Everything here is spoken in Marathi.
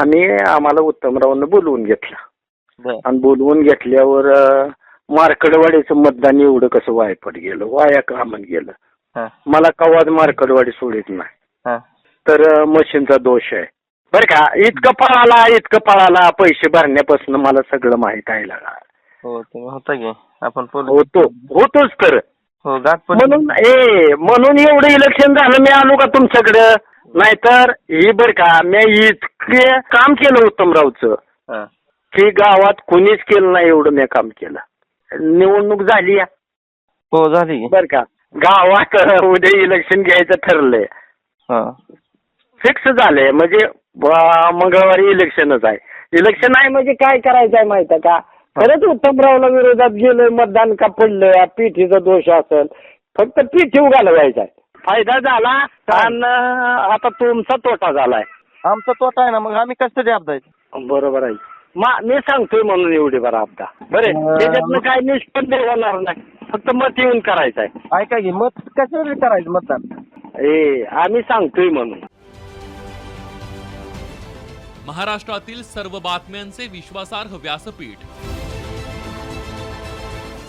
आम्ही आम्हाला उत्तमरावनं बोलवून घेतलं. आणि बोलवून घेतल्यावर मार्कडवाडीचं मतदान एवढं कसं वायपट गेलं वाया कामत गेलं. मला कवाच मार्कडवाडी सोडित नाही. तर मशीनचा दोष आहे. बरं का इतकं पळाला इतकं पळाला पैसे भरण्यापासून मला सगळं माहीत आहे. लागा हो होतो होतोच तर. हो म्हणून ए म्हणून एवढं इलेक्शन झालं मी आलो का तुमच्याकडं? नाहीतर ही बरं का मी इतके काम केलं उत्तमरावचं हा. की गावात कोणीच केलं नाही एवढं मी काम केलं. निवडणूक झाली या. हो झाली. की बर का गावात उद्या इलेक्शन घ्यायचं ठरलंय. हा. फिक्स झालंय म्हणजे ब- मंगळवारी इलेक्शनच आहे. इलेक्शन आहे म्हणजे काय करायचं आहे माहिती आहे का? खरंच उत्तमरावला विरोधात गेलोय मतदान का पडलंय? पीठीचा दोष असेल. फक्त पीठी घालवायचा आहे फायदा झाला आणि आता तुमचा तोटा झालाय. आमचा तोटा आहे ना मग आम्ही कशासाठी अपदायचं बरोबर आहे. मा मी सांगतोय म्हणून एवढी बरं आपदा. बरे अं, त्याच्यातनं काय निष्पन्न होणार नाही. फक्त मत येऊन करायचं आहे ऐका की मत कशासाठी करायचं मतदान? ए आम्ही सांगतोय म्हणून. महाराष्ट्रातील सर्व बातम्यांचे विश्वासार्ह व्यासपीठ